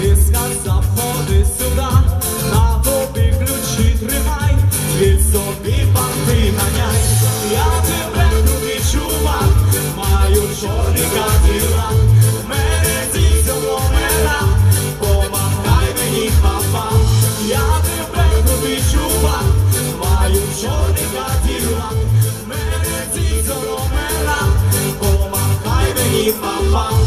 Ти сказав, ходи на тобі ключі тримай, від панти наняй, я тебе крутий чувак, маю чорні катила, мене зі номера, помахай мені папа, я тебе крутий чувак, маю чорні катила, мене зі помахай мені папа.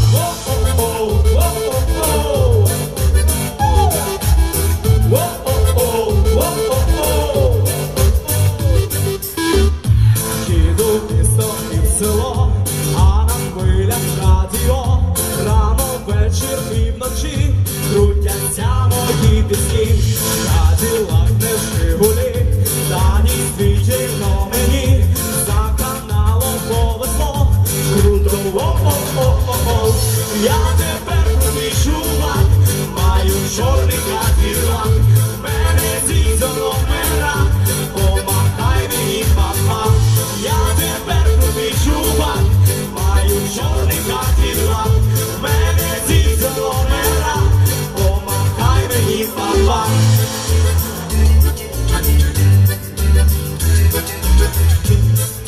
село, а на хвилях радіо, рано вечір і вночі крутяться мої пісні, раділа не жигулі, дані звідчино мені, за каналом повезло, круто, о о о о, -о. я тебе.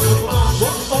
What